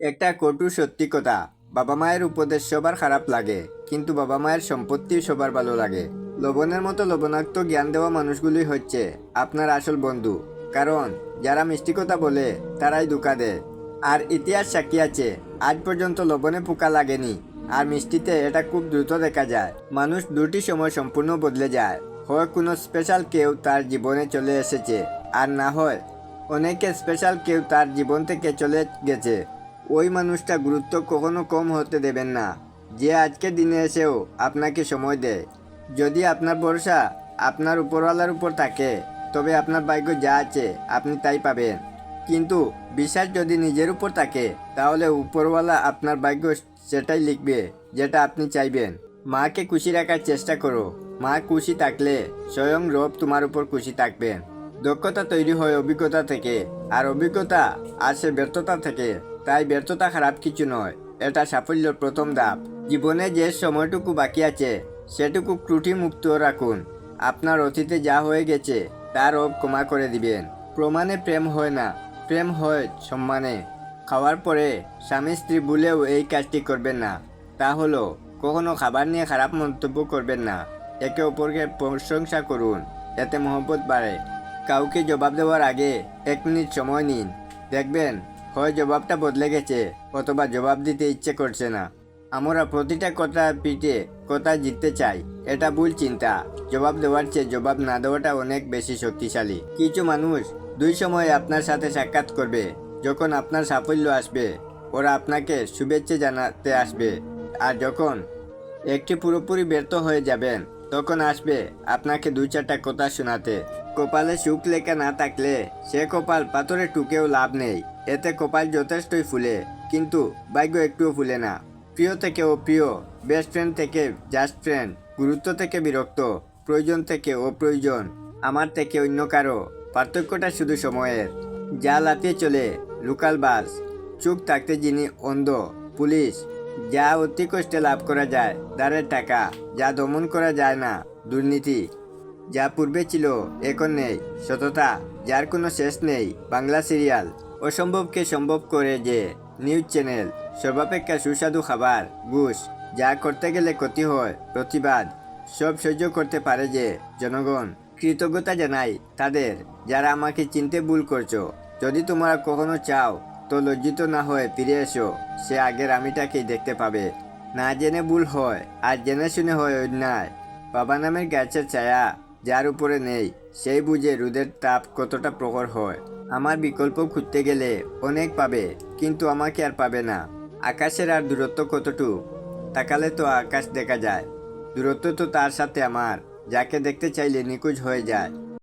একটা কটু সত্যি কথা। বাবা মায়ের উপদেশ সবার খারাপ লাগে, কিন্তু বাবা মায়ের সম্পত্তি সবার ভালো লাগে। লবণের মতো লবণাক্ত জ্ঞান দেওয়া মানুষগুলি হচ্ছে আপনার আসল বন্ধু। কারণ, যারা মিষ্টি কথা বলে, তারাই ধোকা দেয়। আর ইতিহাস সাক্ষী আছে, আজ পর্যন্ত লবণে পোকা লাগেনি। আর মিষ্টিতে এটা খুব দ্রুত দেখা যায়। মানুষ দুটি সময় সম্পূর্ণ বদলে যায়। হয় কোনো স্পেশাল কেউ তার জীবনে চলে এসেছে, আর না হয় অনেকে স্পেশাল কেউ তার জীবন থেকে চলে গেছে। ওই মানুষটা গুরুত্ব কখনো কম হতে দেবেন না। যে আজকের দিনে এসেও আপনাকে সময় দেয়। যদি আপনার ভরসা আপনার উপরওয়ালার উপর থাকে, তবে আপনার ভাগ্য যা আছে আপনি তাই পাবেন। কিন্তু বিশ্বাস যদি নিজের উপর থাকে, তাহলে উপরওয়ালা আপনার ভাগ্য সেটাই লিখবে, যেটা আপনি চাইবেন। মাকে খুশি রাখার চেষ্টা করো। মা খুশি থাকলে স্বয়ং রব তোমার উপর খুশি থাকবেন। দক্ষতা তৈরি হয় অভিজ্ঞতা থেকে, আর অভিজ্ঞতা আসে ব্যর্থতা থেকে। তাই ব্যর্থতা খারাপ কিছু নয়। এটা সাফল্যের প্রথম ধাপ। জীবনে যে সময়টুকু বাকি আছে, সেটুকু ত্রুটি মুক্ত রাখুন। আপনার অতীতে যা হয়ে গেছে তার রব ক্ষমা করে দিবেন। প্রমাণে প্রেম হয় না। প্রেম হয় সম্মানে। খাওয়ার পরে স্বামী স্ত্রী ভুলেও এই কাজটি করবেন না। তা হলো, কখনো খাবার নিয়ে খারাপ মন্তব্য করবেন না। একে অপরকে প্রশংসা করুন। এতে মহব্বত বাড়ে। কাউকে জবাব দেওয়ার আগে এক মিনিট সময় নিন। দেখবেন হয় জবাবটা বদলে গেছে, অথবা জবাব দিতে ইচ্ছে করছে না। আমরা প্রতিটা কথা পিঠে, কথা জিততে চাই, এটা ভুল চিন্তা। জবাব দেওয়ার চেয়ে জবাব না দেওয়াটা অনেক বেশি শক্তিশালী। কিছু মানুষ দুই সময় আপনার সাথে সাক্ষাৎ করবে, যখন আপনার সাফল্য আসবে। ওরা আপনাকে শুভেচ্ছা জানাতে আসবে। আর যখন একটি পুরোপুরি ব্যর্থ হয়ে যাবেন, তখন আসবে আপনাকে দুই চারটা কথা শোনাতে। কপালে সুখ লেখা না থাকলে সে কপাল পাথরে টুকেও লাভ নেই। এতে কপাল যথেষ্টই ফুলে, কিন্তু ভাগ্য একটুও ফুলে না। প্রিয় থেকে অপ্রিয় বেস্ট ফ্রেন্ড থেকে জাস্ট ফ্রেন্ড গুরুত্ব থেকে বিরক্ত, প্রয়োজন থেকে অপ্রয়োজন, আমার থেকে অন্য কারও, পার্থক্যটা শুধু সময়ের। যা লাতিয়ে চলে লোকাল বাস চুপ থাকতে যিনি অন্ধ, পুলিশ, যা অতি কষ্টে লাভ করা যায় দাঁড়ের টাকা, যা দমন করা যায় না, দুর্নীতি, যা পূর্বে ছিল, এখন নেই, সততা, যার কোনো শেষ নেই, বাংলা সিরিয়াল অসম্ভবকে সম্ভব করে যে নিউজ চ্যানেল সর্বাপেক্ষা সুস্বাদু খাবার, ঘুষ, যা করতে গেলে ক্ষতি হয়, প্রতিবাদ, সব সহ্য করতে পারে যে জনগণ। কৃতজ্ঞতা জানাই তাদের, যারা আমাকে চিনতে ভুল করছ। যদি তোমরা কখনো চাও তো লজ্জিত না হয়ে ফিরে এসো, সে আগের আমিটাকেই দেখতে পাবে। না জেনে ভুল হয়, আর জেনে শুনে হয় অন্যায়। বাবা নামের গাছের ছায়া। যার উপরে নেই, সেই বুঝে রোদের তাপ কতটা প্রখর হয়। আমার বিকল্প খুঁজতে গেলে অনেক পাবে, কিন্তু আমাকে আর পাবে না। আকাশের আর দূরত্ব কতটুক? তাকালে তো আকাশ দেখা যায়। দূরত্ব তো তার সাথে আমার, যাকে দেখতে চাইলে নিখোঁজ হয়ে যায়।